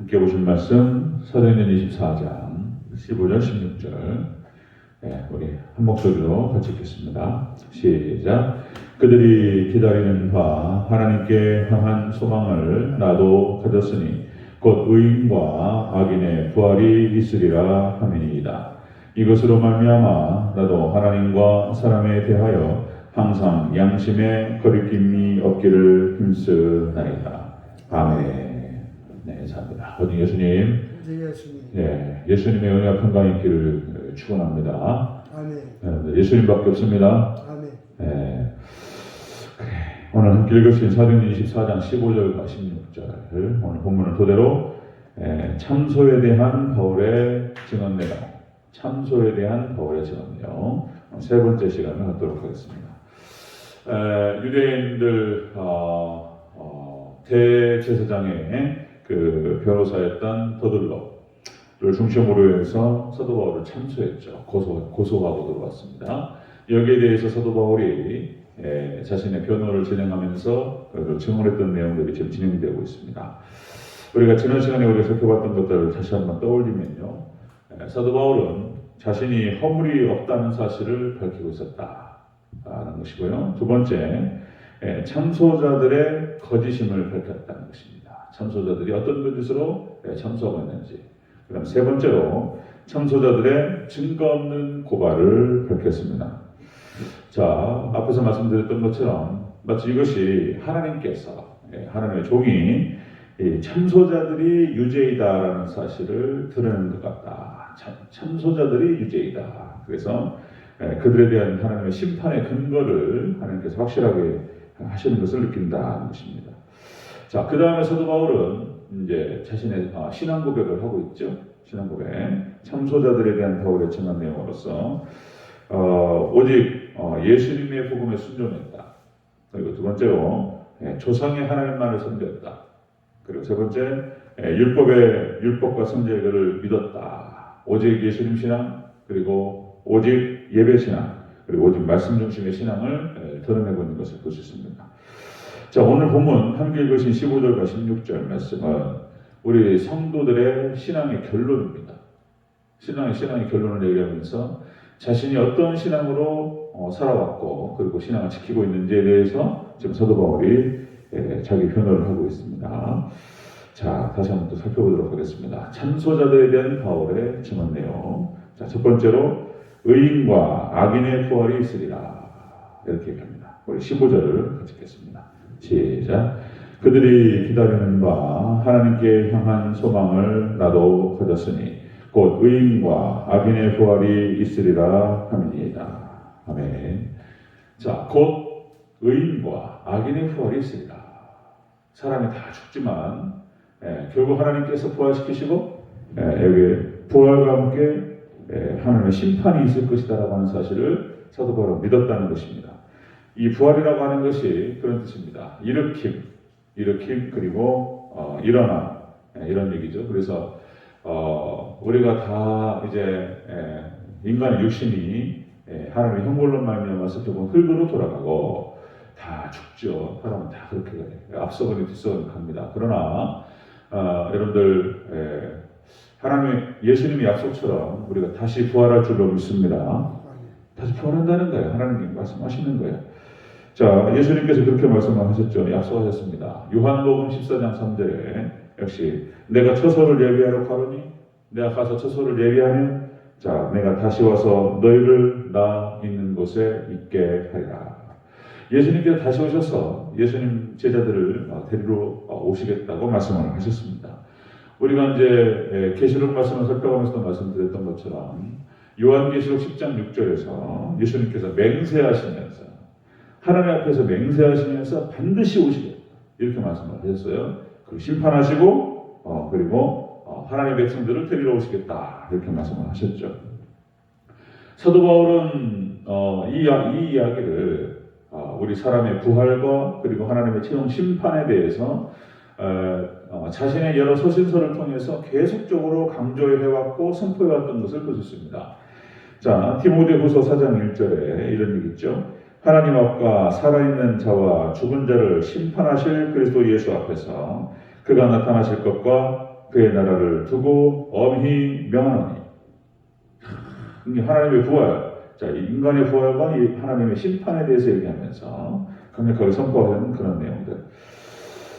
함께 보신 말씀 사도행전 24장 15절 16절 네, 우리 한 목소리로 같이 읽겠습니다. 시작. 그들이 기다리는 바 하나님께 향한 소망을 나도 가졌으니 곧 의인과 악인의 부활이 있으리라 하미니이다. 이것으로 말미암아 나도 하나님과 사람에 대하여 항상 양심에 거리낌이 없기를 힘쓰나이다. 아멘. 네, 감사합니다. 어디 예수님, 예수님. 네, 예수님의 은혜와 평강 있기를 축원합니다. 아멘. 여러분들 예수님밖에 없습니다. 아멘. 네. 오늘 함께 읽으신 사도행 24장 15절과 16절 오늘 본문을 토대로 에, 참소에 대한 바울의 증언 내용, 참소에 대한 바울의 증언 내용 세 번째 시간을 갖도록 하겠습니다. 에, 유대인들 어, 어, 대제사장의 그 변호사였던 더들로를 중심으로 해서 사도 바울을 참소했죠. 고소, 고소하고 들어왔습니다. 여기에 대해서 사도 바울이 에, 자신의 변호를 진행하면서 그 증언했던 내용들이 지금 진행되고 있습니다. 우리가 지난 시간에 우리가 살펴봤던 것들을 다시 한번 떠올리면요. 에, 사도 바울은 자신이 허물이 없다는 사실을 밝히고 있었다는 것이고요. 두 번째, 에, 참소자들의 거짓임을 밝혔다는 것입니다. 참소자들이 어떤 거짓으로 에, 참소하고 있는지. 그 다음 세 번째로 참소자들의 증거 없는 고발을 밝혔습니다. 자, 앞에서 말씀드렸던 것처럼 마치 이것이 하나님께서 예, 하나님의 종이 이 참소자들이 유죄이다라는 사실을 드러내는 것 같다. 참, 참소자들이 유죄이다. 그래서 예, 그들에 대한 하나님의 심판의 근거를 하나님께서 확실하게 하시는 것을 느낀다는 것입니다. 자, 그 다음에 사도 바울은 이제 자신의 아, 신앙 고백을 하고 있죠. 신앙 고백. 참소자들에 대한 바울의 증언 내용으로서 어, 오직 어, 예수님의 복음에 순종했다. 그리고 두 번째로 예, 조상의 하나님만을 섬겼다. 그리고 세 번째 예, 율법의 율법과 성제를 믿었다. 오직 예수님 신앙 그리고 오직 예배 신앙 그리고 오직 말씀 중심의 신앙을 예, 드러내고 있는 것을 볼 수 있습니다. 자 오늘 본문 함께 읽으신 15절과 16절 말씀은 우리 성도들의 신앙의 결론입니다. 신앙의 신앙의 결론을 얘기하면서 자신이 어떤 신앙으로 어, 살아왔고 그리고 신앙을 지키고 있는지에 대해서 지금 사도 바울이 예, 자기 변호를 하고 있습니다. 자 다시 한번 또 살펴보도록 하겠습니다. 참소자들에 대한 바울의 증언 내용. 자 첫 번째로 의인과 악인의 부활이 있으리라 이렇게 얘기합니다. 우리 15절을 같이 읽겠습니다. 시작. 그들이 기다리는 바 하나님께 향한 소망을 나도 가졌으니 곧 의인과 악인의 부활이 있으리라 함이니이다. 아멘. 자, 곧 의인과 악인의 부활이 있으리라. 사람이 다 죽지만 예, 결국 하나님께서 부활시키시고 예, 여기 부활과 함께 예, 하나님의 심판이 있을 것이다라고 하는 사실을 사도 바울은 믿었다는 것입니다. 이 부활이라고 하는 것이 그런 뜻입니다. 일으킴, 일으킴 그리고 어, 일어나 예, 이런 얘기죠. 그래서 어, 우리가 다 이제 예, 인간의 육신이 예, 하나님의 형벌로 말미암아서 결국 흙으로 돌아가고 다 죽죠. 사람은 다 그렇게 앞서거니 뒤서거니 갑니다. 그러나 어, 여러분들 예, 하나님의 예수님의 약속처럼 우리가 다시 부활할 줄로 믿습니다. 다시 부활한다는 거예요. 하나님이 말씀하시는 거예요. 자, 예수님께서 그렇게 말씀을 하셨죠. 약속하셨습니다. 요한복음 14장 3절에 역시 내가 처소를 예비하러 가노니 내가 가서 처소를 예비하면 자, 내가 다시 와서 너희를 나 있는 곳에 있게 하리라. 예수님께서 다시 오셔서 예수님 제자들을 어, 데리러 어, 오시겠다고 말씀을 하셨습니다. 우리가 이제 예, 계시록 말씀을 살펴가면서도 말씀드렸던 것처럼 요한계시록 10장 6절에서 예수님께서 맹세하시면서 하나님 앞에서 맹세하시면서 반드시 오시겠다 이렇게 말씀을 하셨어요. 그 심판하시고 어, 그리고 어, 하나님의 백성들을 데리러 오시겠다 이렇게 말씀을 하셨죠. 사도 바울은 어, 이, 이 이야기를 어, 우리 사람의 부활과 그리고 하나님의 최종 심판에 대해서 어, 어, 자신의 여러 서신서를 통해서 계속적으로 강조해왔고 선포해왔던 것을 있습니다. 자, 디모데후서 4장 1절에 이런 얘기 있죠. 하나님 앞과 살아있는 자와 죽은 자를 심판하실 그리스도 예수 앞에서 그가 나타나실 것과 그의 나라를 두고 엄히 명하노니. 하나님의 부활. 자이 인간의 부활과 이 하나님의 심판에 대해서 얘기하면서 강력하게 선포하는 그런 내용들.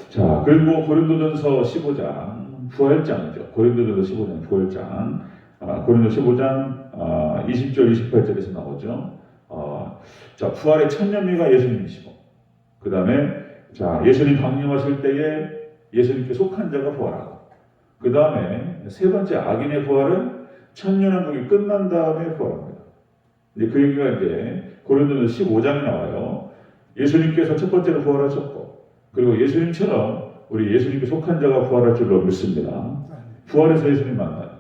자 그리고 고린도전서 15장 부활장이죠. 고린도전서 15장 부활장 아, 고린도 15장 아, 20절 28절에서 나오죠 어, 자 부활의 천년미가 예수님이시고 그 다음에 자 예수님 강림하실 때에 예수님께 속한 자가 부활하고 그 다음에 세 번째 악인의 부활은 천년왕국이 끝난 다음에 부활합니다. 이제 그 얘기가 이제 고린도서 15장에 나와요. 예수님께서 첫 번째로 부활하셨고 그리고 예수님처럼 우리 예수님께 속한 자가 부활할 줄로 믿습니다. 부활해서 예수님 만나요.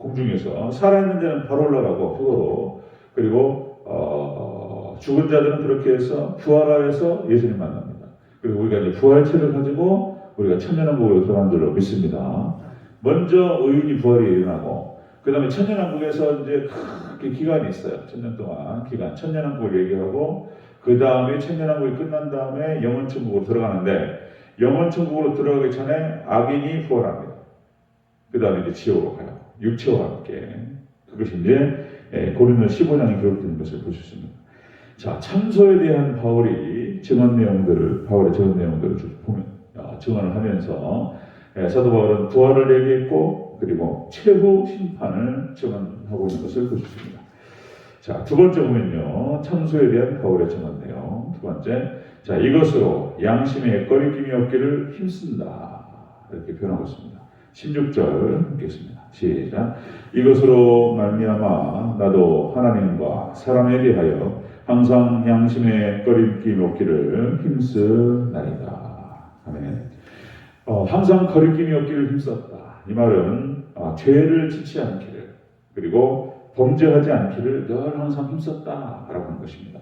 공중에서 살아있는 자는 바로 올라가고 표로 그리고 어, 죽은 자들은 그렇게 해서 부활하여서 예수님 만납니다. 그리고 우리가 이제 부활체를 가지고 우리가 천년왕국으로 들어간 줄로 믿습니다. 먼저 의인이 부활이 일어나고 그 다음에 천년왕국에서 이제 크게 기간이 있어요. 천년 동안 기간 천년왕국을 얘기하고 그 다음에 천년왕국이 끝난 다음에 영원천국으로 들어가는데 영원천국으로 들어가기 전에 악인이 부활합니다. 그 다음에 이제 지옥으로 가요. 육체와 함께 그것이 이제 예, 고린도 15장에 기록되는 것을 보실 수 있습니다. 자 참소에 대한 바울이 증언 내용들을 바울의 증언 내용들을 쭉 보면 아, 증언을 하면서 예, 사도 바울은 부활을 얘기했고 그리고 최후 심판을 증언하고 있는 것을 볼 수 있습니다. 자, 두 번째 보면요. 참소에 대한 바울의 증언 내용. 두 번째. 자, 이것으로 양심의 꺼리낌이 없기를 힘쓴다. 이렇게 표현하고 있습니다. 16절 읽겠습니다. 시작. 이것으로 말미암아 나도 하나님과 사람에 대하여 항상 양심의 꺼림김이 없기를 힘쓰나이다. 아멘. 어, 항상 거리낌이 없기를 힘썼다. 이 말은 아, 죄를 짓지 않기를 그리고 범죄하지 않기를 늘 항상 힘썼다라고 하는 것입니다.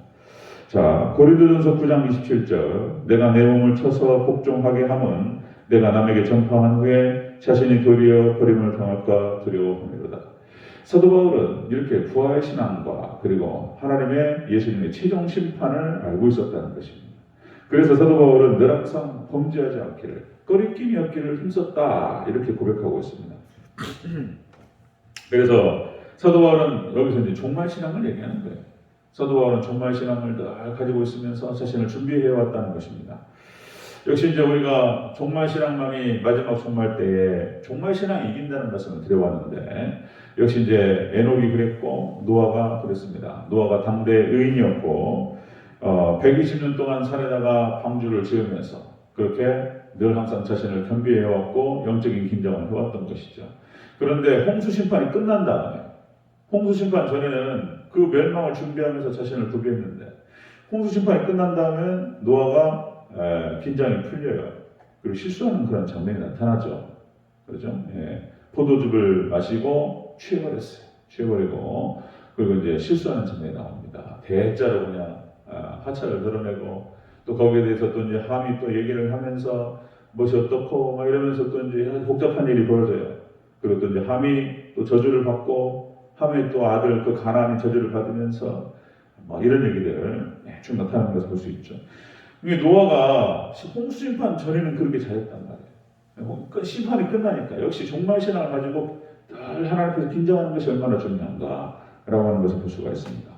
자 고린도전서 9장 27절 내가 내 몸을 쳐서 복종하게 함은 내가 남에게 전파한 후에 자신이 도리어 버림을 당할까 두려워함이로다. 사도 바울은 이렇게 부활의 신앙과 그리고 하나님의 예수님의 최종 심판을 알고 있었다는 것입니다. 그래서 사도 바울은 늘 항상 범죄하지 않기를 꺼리낌이 없기를 힘썼다 이렇게 고백하고 있습니다. 그래서 사도 바울은 여기서 이제 종말 신앙을 얘기하는 거예요. 사도 바울은 종말 신앙을 늘 가지고 있으면서 자신을 준비해 왔다는 것입니다. 역시 이제 우리가 종말 신앙만이 마지막 종말 때에 종말 신앙이 이긴다는 말씀을 드려왔는데 역시 이제 에녹이 그랬고 노아가 그랬습니다. 노아가 당대 의인이었고 어, 120년 동안 산에다가 방주를 지으면서 그렇게 늘 항상 자신을 겸비해 왔고 영적인 긴장을 해왔던 것이죠. 그런데 홍수 심판이 끝난 다음에 홍수 심판 전에는 그 멸망을 준비하면서 자신을 구비했는데 홍수 심판이 끝난 다음에 노아가 에, 긴장이 풀려요. 그리고 실수하는 그런 장면이 나타나죠. 그렇죠? 예. 포도즙을 마시고 취해버렸어요. 취해버리고 그리고 이제 실수하는 장면이 나옵니다. 대자로 그냥 아, 하차를 드러내고 또 거기에 대해서 또 이제 함이 또 얘기를 하면서 무엇이 어떻고 막 이러면서 또 이제 복잡한 일이 벌어져요. 그리고 또 이제 함이 또 저주를 받고 함의 또 아들 그 가나안이 저주를 받으면서 뭐 이런 얘기들을 예, 쭉 나타나는 것을 볼 수 있죠. 이게 노아가 홍수 심판 전에는 그렇게 잘했단 말이에요. 그 심판이 끝나니까 역시 종말 신앙을 가지고 늘 하나님 앞에서 긴장하는 것이 얼마나 중요한가라고 하는 것을 볼 수가 있습니다.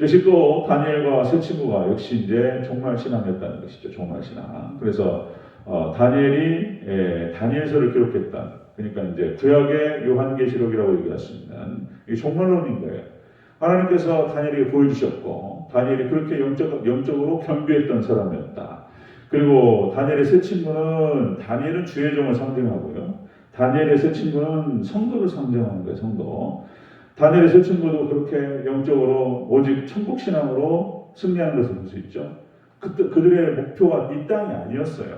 역시 또 다니엘과 세 친구가 역시 이제 종말 신앙이었다는 것이죠. 종말 신앙. 그래서 어, 다니엘이 예, 다니엘서를 기록했다. 그러니까 이제 구약의 요한계시록이라고 있는 이 종말론인 거예요. 하나님께서 다니엘에게 보여주셨고 다니엘이 그렇게 영적, 영적으로 겸비했던 사람이었다. 그리고 다니엘의 세 친구는 다니엘은 주의 종을 상징하고요. 다니엘의 세 친구는 성도를 상징하는 거예요. 성도. 다니엘의 세 친구도 그렇게 영적으로 오직 천국 신앙으로 승리하는 것을 볼 수 있죠. 그, 그들의 목표가 이 땅이 아니었어요.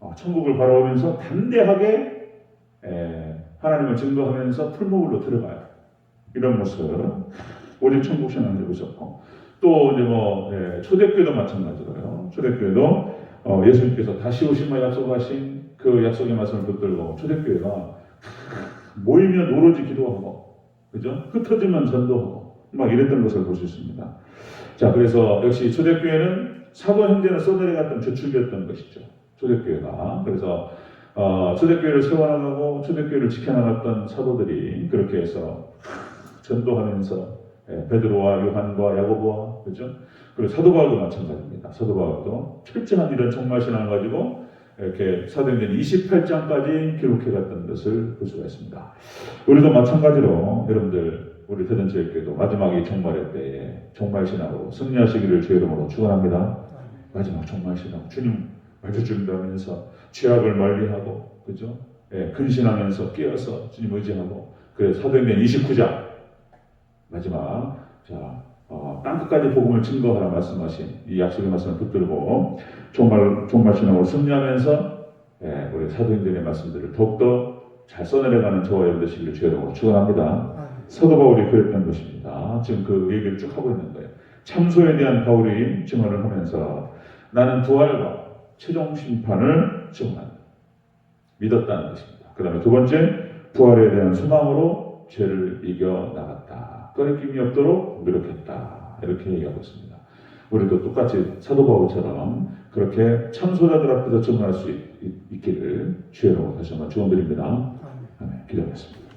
어, 천국을 바라보면서 담대하게 에, 하나님을 증거하면서 풀무불로 들어가요. 이런 모습. 오직 천국 신앙을 보셨고 또 이제 뭐 예, 초대교회도 마찬가지로요. 초대교회도 어, 예수님께서 다시 오심을 약속하신 그 약속의 말씀을 붙들고 초대교회가 모이면 오로지 기도하고 그죠? 흩어지면 전도하고 막 이랬던 것을 볼 수 있습니다. 자 그래서 역시 초대교회는 사도 행전을 써내려갔던 저축이었던 것이죠. 초대교회가 그래서 어, 초대교회를 세워나가고 초대교회를 지켜나갔던 사도들이 그렇게 해서 전도하면서 예, 베드로와 요한과 야고보와 그죠? 그리고 사도 바울도 마찬가지입니다. 사도 바울도 철저한 이런 정말 신앙을 가지고 이렇게 사도행전 28장까지 기록해 갔던 것을 볼 수가 있습니다. 우리도 마찬가지로 여러분들 우리 대전체육회도 마지막이 종말의 때에 종말 신앙으로 승리하시기를 주의 이름으로 축원합니다. 마지막 종말 신앙 주님 말씀 준비하면서 죄악을 멀리하고 그죠? 예, 근신하면서 깨어서 주님 의지하고 그래 사도행전 29장 마지막 자 어, 땅끝까지 복음을 증거하라 말씀하신 이 약속의 말씀을 붙들고 종말 종말 신앙으로 승리하면서 예, 우리 사도행전의 말씀들을 더욱더 잘 써내려가는 저와 여러분들 시기를 주의 이름으로 축원합니다. 사도 바울이 그랬던 것입니다. 지금 그 얘기를 쭉 하고 있는 거예요. 참소에 대한 바울이 증언을 하면서 나는 부활과 최종 심판을 증언한다. 믿었다는 것입니다. 그 다음에 두 번째, 부활에 대한 소망으로 죄를 이겨 나갔다. 꺼리낌이 없도록 노력했다. 이렇게 얘기하고 있습니다. 우리도 똑같이 사도 바울처럼 그렇게 참소자들 앞에서 증언할 수 있, 있기를 주의로 다시 한번 축원드립니다. 아멘. 기도하겠습니다.